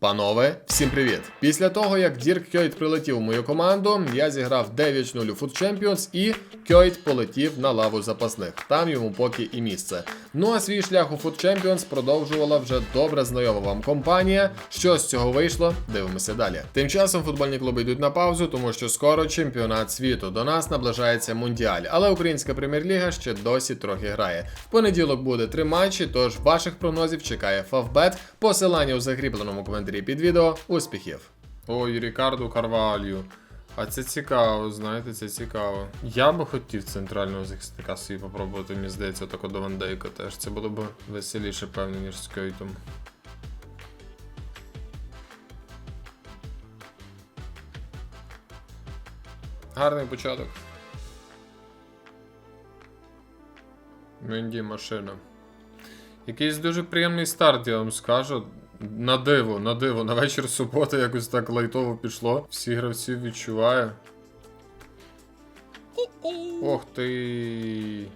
Панове, всім привіт! Після того, як Дірк Кьойт прилетів в мою команду, я зіграв 9-0 у Food Champions і Кьойт полетів на лаву запасних. Там йому поки і місце. Ну а свій шлях у Food Champions продовжувала вже добре знайома вам компанія. Що з цього вийшло? Дивимося далі. Тим часом футбольні клуби йдуть на паузу, тому що скоро чемпіонат світу. До нас наближається мундіаль, але українська прем'єр-ліга ще досі трохи грає. В понеділок буде три матчі, тож ваших прогнозів чекає Фавбет. Посилання у закріпленому коментарі під відео. Успіхів! Ой, Рікарду Карвалью. А це цікаво, знаєте, це цікаво. Я би хотів центрального захисника собі попробувати, мені здається, отако до Вандейка теж. Це було б веселіше, певно, ніж з Кейтом. Гарний початок. Менді машина. Якийсь дуже приємний старт, я вам скажу. На диво, на диво, на вечір суботи якось так лайтово пішло. Всі гравці відчуваю. Ох ти.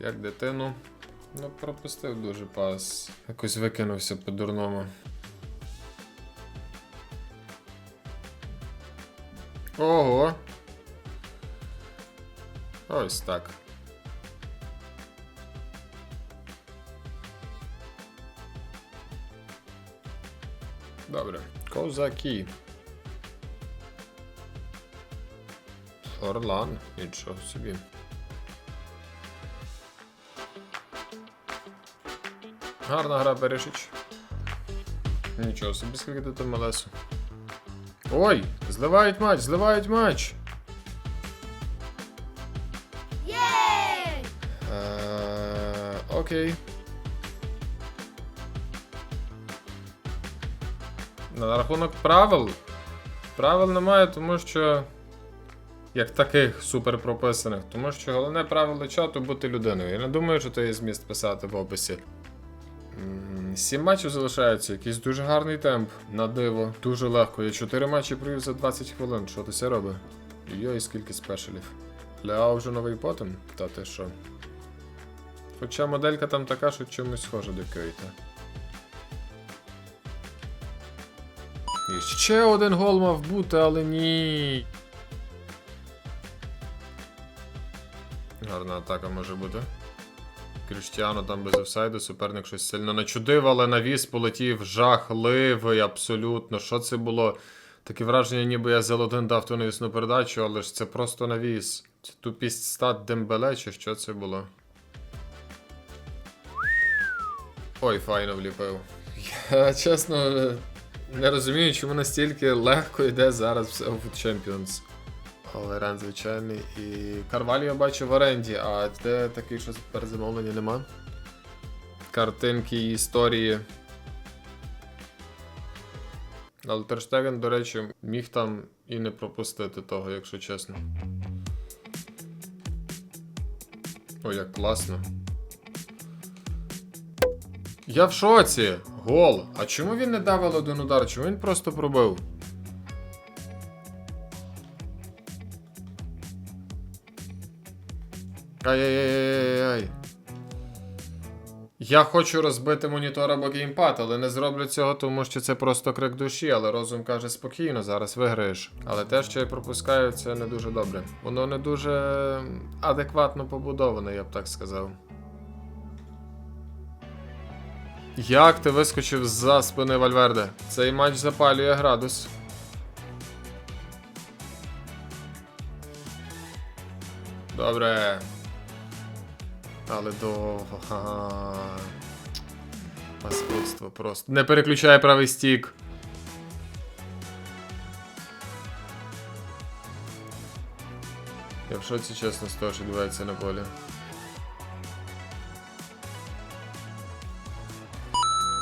Як дитину. Ну, пропустив дуже пас. Якось викинувся по-дурному. Ого. Ось так. Добре. Козаки. Орлан. Нічого собі. Гарна гра Берешич. Нічого собі, скільки ти там Малесу. Ой! Зливають матч, зливають матч! Єй! Е, Окей. На рахунок правил. Правил немає, тому що. Як таких супер прописаних. Тому що головне правило чату бути людиною. Я не думаю, що то є зміст писати в описі. Сім матчів залишається, якийсь дуже гарний темп. На диво, дуже легко. Я 4 матчі провів за 20 хвилин. Що ти це робить? Йой, скільки спешелів. Ляо вже новий потом? Та ти що? Хоча моделька там така, що чимось схожа до Кейта. І ще один гол мав бути, але ні. Гарна атака може бути. Кріштіано там без офсайду, суперник щось сильно начудив, але навіс полетів жахливий, абсолютно. Що це було? Таке враження, ніби я за дав ту навісну передачу, але ж це просто навіс. Це тупість стат Дембеле, чи що це було? Ой, файно вліпив. Я чесно не розумію, чому настільки легко йде зараз все Food Champions. Але рен звичайний. І Карвалю я бачу в оренді, а де такий щось перезамовлення нема. Картинки і історії. Але Терштеген, до речі, міг там і не пропустити того, якщо чесно. Ой, як класно. Я в шоці! Гол! А чому він не дав один удар? Чому він просто пробив? Ай-яй-яй-яй-яй. Я хочу розбити монітор або геймпад, але не зроблю цього, тому що це просто крик душі, але розум каже спокійно, зараз виграєш. Але те, що я пропускаю, це не дуже добре. Воно не дуже адекватно побудоване, я б так сказав. Як ти вискочив за спини Вальверде? Цей матч запалює градус. Добре. Але довго. Ха-ха. Паскудство просто. Не переключай правий стік. Я в шоці, чесно, з того, що відбувається на полі.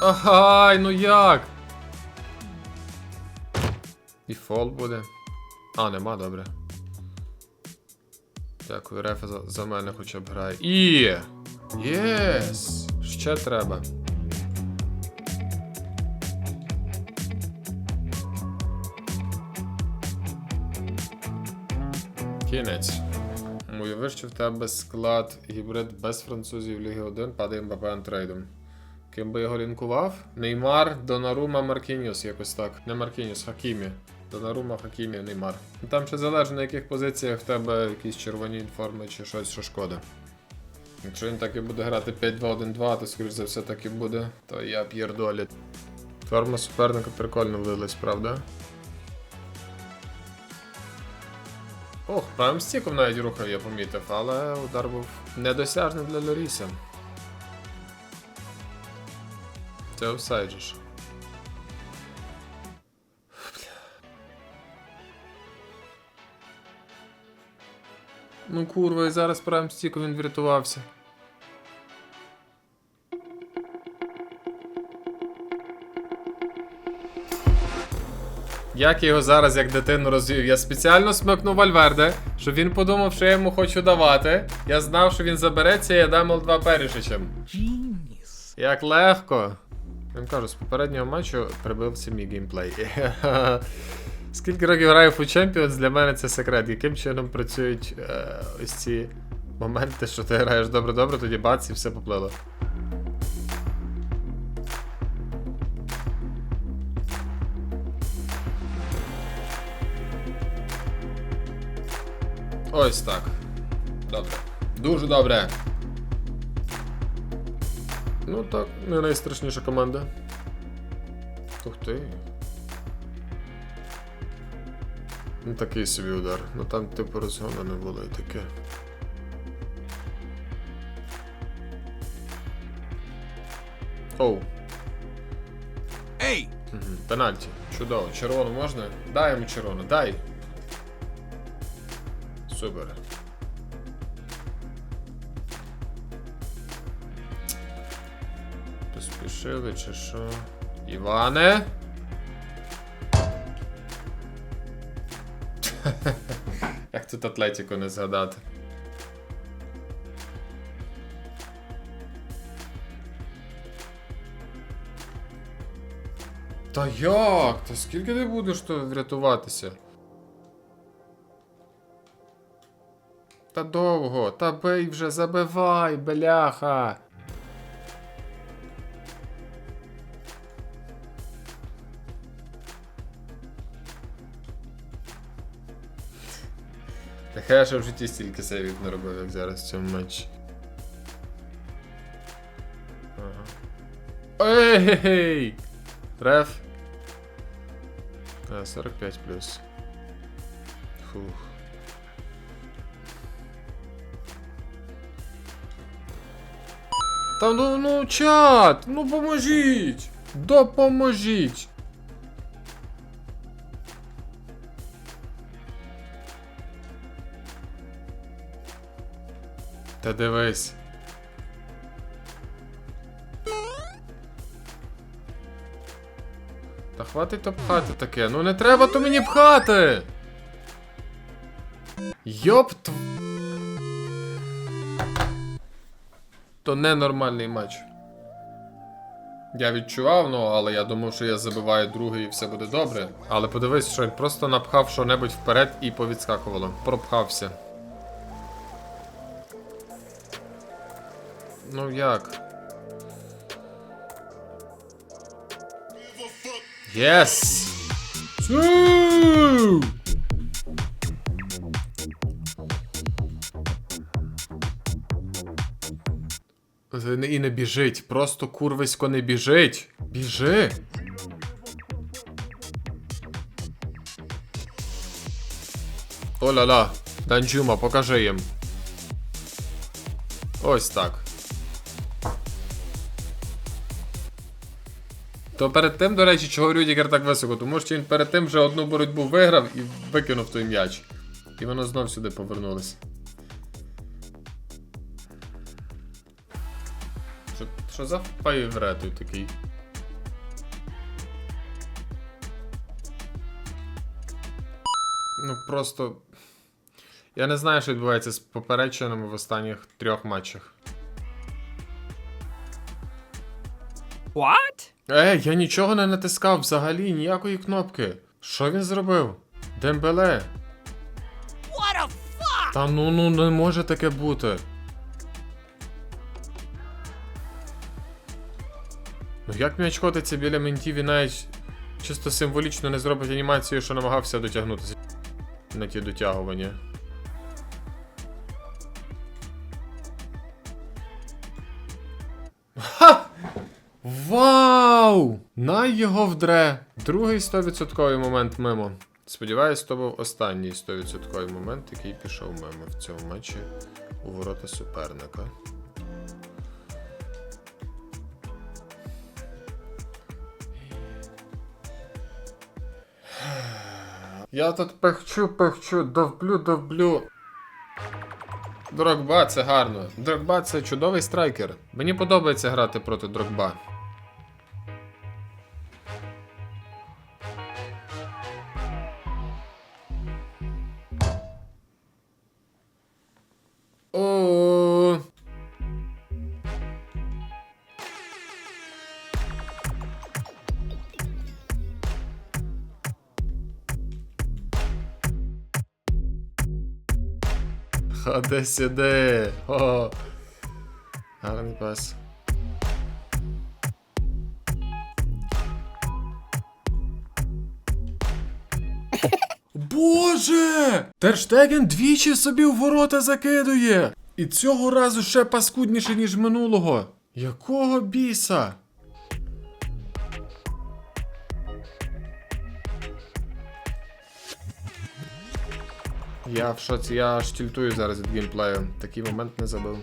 Ай, ну як? І фол буде. А, нема, добре. Дякую, Рефа за, за мене хоча б грає. І! Єс! Ще треба. Кінець. Уяви, що в тебе склад гібрид без французів Ліги 1 падає МБП антрейдом. Ким би його лінкував? Неймар, Донарума, Маркініус, якось так. Не Маркініус, Хакімі. Донарума, Хакімі, Неймар. Ну, Там ще залежно на яких позиціях в тебе якісь червоні форми чи щось, що шкода. Якщо він так і буде грати 5-2-1-2, то скоріш за все так і буде. То я П'єр Долі. Форма суперника прикольно влилась, правда? Ох, правим стіком навіть рухав, я помітив, але удар був недосяжний для Лоріса. Це офсайд же ж. Ну курва, і зараз правим стіком він врятувався. Як я його зараз як дитину розвів? Я спеціально смикнув Вальверде, щоб він подумав, що я йому хочу давати. Я знав, що він забереться, і я дам Л2 Перішичем. Як легко. Я вам кажу, з попереднього матчу прибився мій геймплей. Скільки років граю в Champions, для мене це секрет. Яким чином працюють е, ось ці моменти, що ти граєш добре-добре, тоді бац і все поплило. Ось так. Добре. Дуже добре. Ну так, не найстрашніша команда. Ух ти. Ну такий собі удар. Ну там типу розгону не було і таке. Оу. Ей! Мгм, Пенальті. Чудово. Червону можна? Дай йому червону, дай. Супер. Поспішили чи що? Іване? Як тут Атлетіко не згадати? Та як? Та скільки ти будеш то врятуватися? Та довго, та бей вже, забивай, бляха. Нехай я ще в житті стільки сейвів не робив, як зараз в цьому матчі. Ага. Ей! Реф. А, 45 плюс. Фух. Та ну ну чат! Ну поможіть! Допоможіть! Та дивись. Та хватить то пхати таке. Ну не треба то мені пхати. Йопт. То ненормальний матч. Я відчував, ну, але я думав, що я забиваю другий і все буде добре. Але подивись, що він просто напхав що-небудь вперед і повідскакувало. Пропхався. Ну як? Єс! Су! І не біжить, просто курвисько не біжить. Біжи. О-ля-ля, Данджума, покажи їм. Ось так. То перед тим, до речі, чого Рюдігер так високо, тому що він перед тим вже одну боротьбу виграв і викинув той м'яч. І воно знов сюди повернулося. Що, що за файврету такий? Ну просто. Я не знаю, що відбувається з попередженими в останніх трьох матчах. What? Ей, я нічого не натискав взагалі, ніякої кнопки. Що він зробив? Дембеле. What a fuck! Та ну ну не може таке бути. Ну Як м'яч котиться біля ментів і навіть чисто символічно не зробить анімацію, що намагався дотягнутися на ті дотягування. Вау! Най його вдре! Другий 100% момент мимо. Сподіваюсь, то був останній 100% момент, який пішов мимо в цьому матчі у ворота суперника. Я тут пехчу, пехчу, довблю, довблю. Дрогба це гарно. Дрогба це чудовий страйкер. Мені подобається грати проти Дрогба. Ходи сюди. О. Гарний пас. Боже! Терштеген двічі собі в ворота закидує! І цього разу ще паскудніше, ніж минулого. Якого біса? Я в шоці, я аж тільтую зараз від геймплею. Такий момент не забив.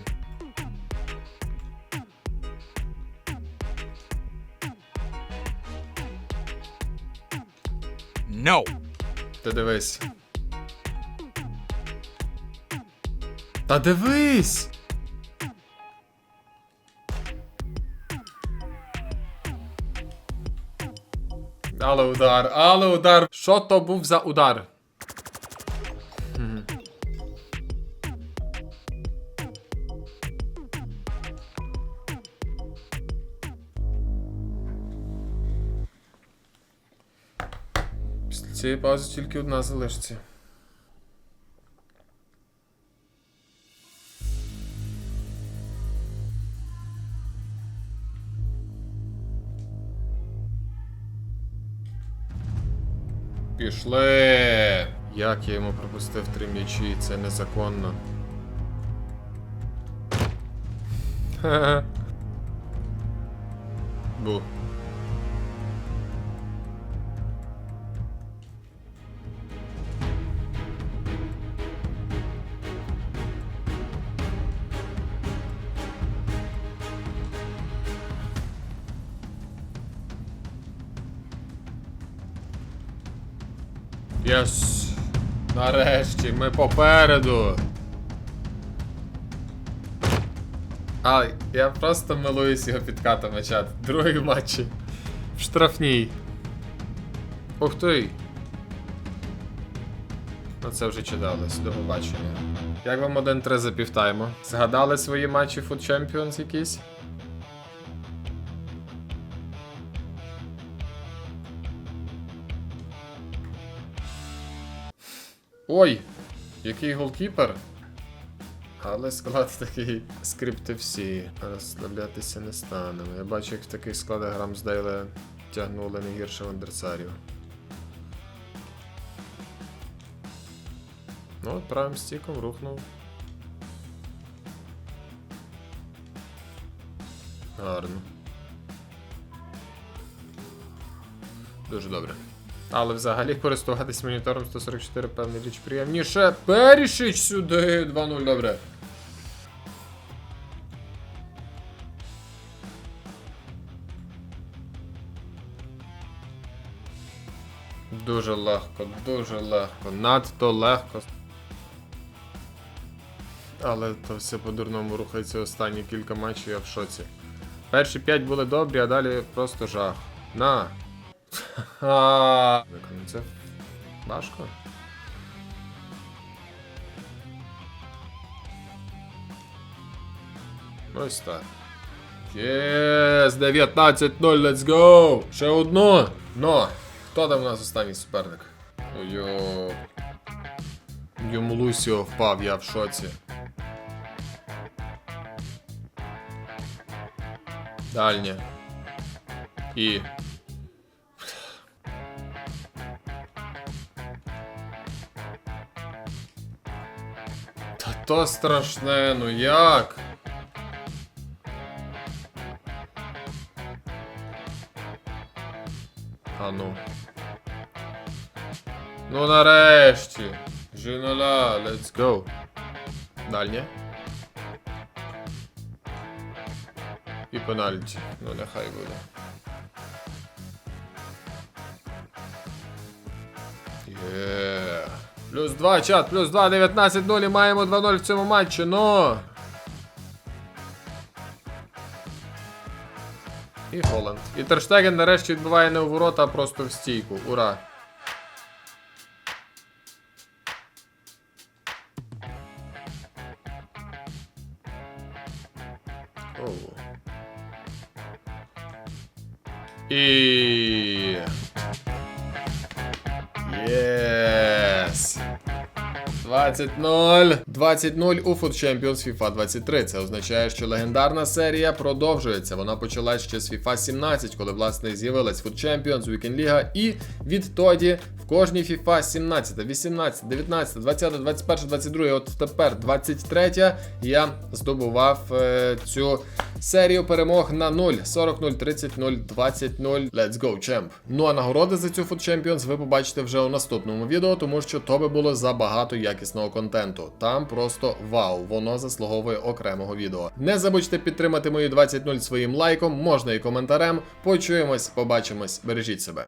No. Ти дивись. Та дивись! Але удар, але удар. Що то був за удар? Цієї паузи тільки одна залишиться. Пішли. Як я йому пропустив три м'ячі, це незаконно. Ха-ха. Бу. Єс. Нарешті, ми попереду. А, я просто милуюсь його підкатами, чат. Другий в матчі. В штрафній. Ух ти. Ну це вже чудалось, до побачення. Як вам 1-3 за півтайму? Згадали свої матчі Food Champions якісь? Ой, який голкіпер. Але склад такий скрипти всі. Розслаблятися не станемо. Я бачу, як в таких складах Грамсдейла тягнули не гірше в адверсарів. Ну, от правим стіком рухнув. Гарно. Дуже добре. Але взагалі користуватись монітором 144 певна річ приємніше. Перішич сюди 2-0, добре. Дуже легко, дуже легко, надто легко. Але то все по-дурному рухається останні кілька матчів, я в шоці. Перші 5 були добрі, а далі просто жах. На! Це важко. Ось так. Єс, 19-0, let's go! Ще одну! Ну, хто там у нас останній суперник? Йо. Йому Лусіо впав, я в шоці. Дальнє. І. то страшне, ну як? А ну. Ну нарешті. Жінола, let's go. Дальнє. І пенальті. Ну нехай буде. Є. Плюс 2, чат, плюс 2, 19-0 і маємо 2-0 в цьому матчі, ну. І Холланд. І Терштеген нарешті відбиває не у ворота, а просто в стійку. Ура! 20-0. 20-0 у Food Champions FIFA 23. Це означає, що легендарна серія продовжується. Вона почалась ще з FIFA 17, коли власне з'явилась Food Champions, Weekend League, і відтоді в кожній FIFA 17, 18, 19, 20, 21, 22, от тепер 23 я здобував е, цю серію перемог на 0, 40-0, 30-0, 20-0. Let's go, champ. Ну а нагороди за цю Food Champions ви побачите вже у наступному відео, тому що то би було забагато якісного контенту. Там просто вау, воно заслуговує окремого відео. Не забудьте підтримати мої 20-0 своїм лайком, можна і коментарем. Почуємось, побачимось, бережіть себе.